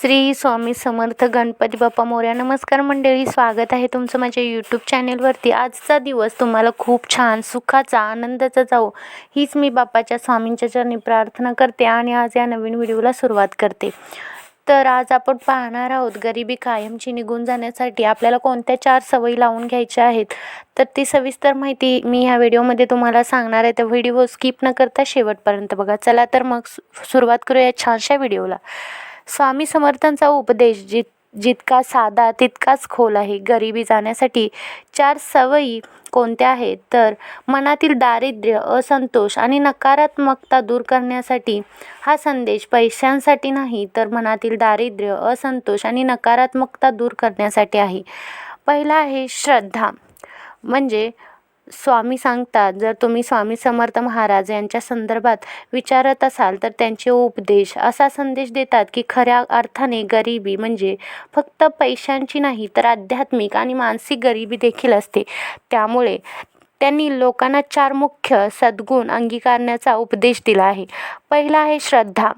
श्री स्वामी समर्थ गणपती बाप्पा मोर्या नमस्कार मंडळी. स्वागत आहे तुमचं माझ्या यूट्यूब चॅनेलवरती आजचा दिवस तुम्हाला खूप छान सुखाचा आनंदाचा जावो. हीच मी बाप्पाच्या स्वामींच्या चरणी प्रार्थना करते आणि आज या नवीन व्हिडिओला सुरुवात करते. तर आज आपण पाहणार आहोत गरिबी कायमची निघून जाण्यासाठी आपल्याला कोणत्या चार सवयी लावून घ्यायच्या आहेत? तर ती सविस्तर माहिती मी ह्या व्हिडिओमध्ये तुम्हाला सांगणार आहे. तर व्हिडिओ स्किप न करता शेवटपर्यंत बघा. चला तर मग सु- सुरुवात करूया छानशा व्हिडिओला. स्वामी समर्थांचा उपदेश जित जितका साधा तितकाच खोल आहे. गरिबी जाण्यासाठी चार सवयी कोणत्या आहेत? तर मनातील दारिद्र्य असंतोष आणि नकारात्मकता दूर करण्यासाठी हा संदेश पैशांसाठी नाही तर मनातील दारिद्र्य असंतोष आणि नकारात्मकता दूर करण्यासाठी आहे. पहिला आहे श्रद्धा. म्हणजे स्वामी सांगतात जर तुम्ही स्वामी समर्थ महाराज यांच्या संदर्भात विचारत असाल तर त्यांचे उपदेश असा संदेश देतात की खऱ्या अर्थाने गरिबी म्हणजे फक्त पैशांची नाही तर आध्यात्मिक आणि मानसिक गरिबी देखील असते. त्यामुळे त्यांनी लोकांना चार मुख्य सद्गुण अंगीकारण्याचा उपदेश दिला आहे. पहिला आहे श्रद्धा.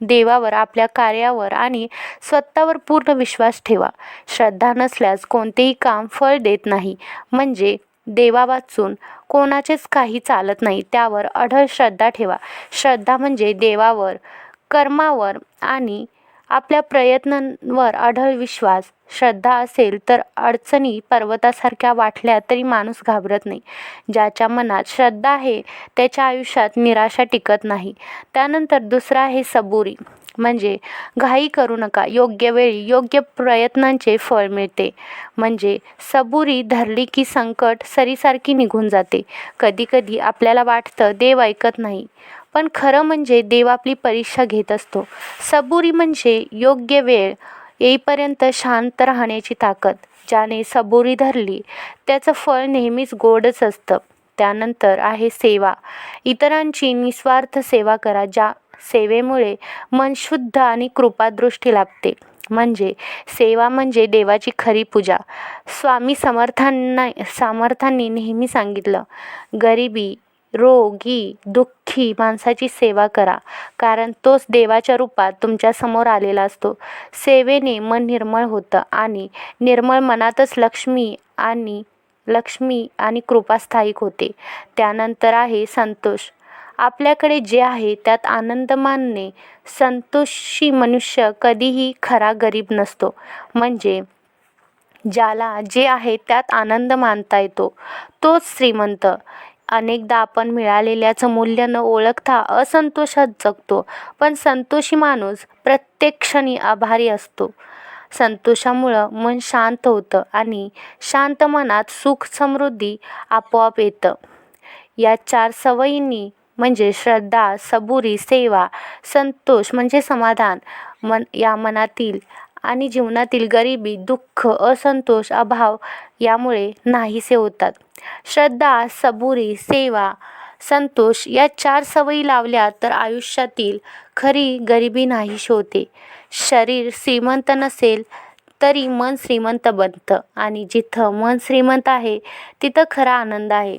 देवावर आपल्या कार्यावर आणि स्वतःवर पूर्ण विश्वास ठेवा. श्रद्धा नसल्यास कोणतेही काम फळ देत नाही. म्हणजे देवा वाचून कोणाचेच काही चालत नाही त्यावर अढळ श्रद्धा ठेवा. श्रद्धा म्हणजे देवावर कर्मावर आणि आपल्या प्रयत्नांवर अढळ विश्वास. श्रद्धा असेल तर अडचणी पर्वतासारख्या वाटल्या तरी माणूस घाबरत नाही. ज्याच्या मनात श्रद्धा आहे त्याच्या आयुष्यात निराशा टिकत नाही. त्यानंतर दुसरा आहे सबुरी. म्हणजे घाई करू नका. योग्य वेळी योग्य प्रयत्नांचे फळ मिळते. म्हणजे सबुरी धरली की संकट सरीसारखी निघून जाते. कधीकधी आपल्याला वाटतं देव ऐकत नाही. पण खरं म्हणजे देव आपली परीक्षा घेत असतो. सबुरी म्हणजे योग्य वेळ येईपर्यंत शांत राहण्याची ताकद. ज्याने सबुरी धरली त्याचं फळ नेहमीच गोडच असतं. त्यानंतर आहे सेवा. इतरांची निस्वार्थ सेवा करा ज्या सेवेमुळे मन शुद्ध आणि कृपादृष्टी लाभते. म्हणजे सेवा म्हणजे देवाची खरी पूजा. स्वामी समर्थांना समर्थांनी नेहमी सांगितलं गरिबी रोगी दुःखी माणसाची सेवा करा कारण तोच देवाच्या रूपात तुमच्यासमोर आलेला असतो. सेवेने मन निर्मळ होतं आणि निर्मळ मनातच लक्ष्मी आणि लक्ष्मी आणि कृपा स्थायिक होते. त्यानंतर आहे संतोष. आपल्याकडे जे आहे त्यात आनंद मानणे संतोषी मनुष्य कधीही खरा गरीब नसतो. म्हणजे ज्याला जे आहे त्यात आनंद मानता येतो. तोच श्रीमंत. अनेकदा आपण मिळालेल्याचं मूल्य न ओळखता असंतोषात जगतो. पण संतोषी माणूस प्रत्येक क्षणी आभारी असतो. संतोषामुळं मन शांत होतं आणि शांत मनात सुख समृद्धी आपोआप येतं. या चार सवयींनी म्हणजे श्रद्धा सबुरी सेवा संतोष म्हणजे समाधान मन या मनातील आणि जीवनातील गरिबी दुःख असंतोष अभाव यामुळे नाहीसे होतात. श्रद्धा सबुरी सेवा संतोष या चार सवयी लावल्या तर आयुष्यातील खरी गरिबी नाहीशी होते. शरीर श्रीमंत नसेल तरी मन श्रीमंत बनतं आणि जिथं मन श्रीमंत आहे तिथं खरा आनंद आहे.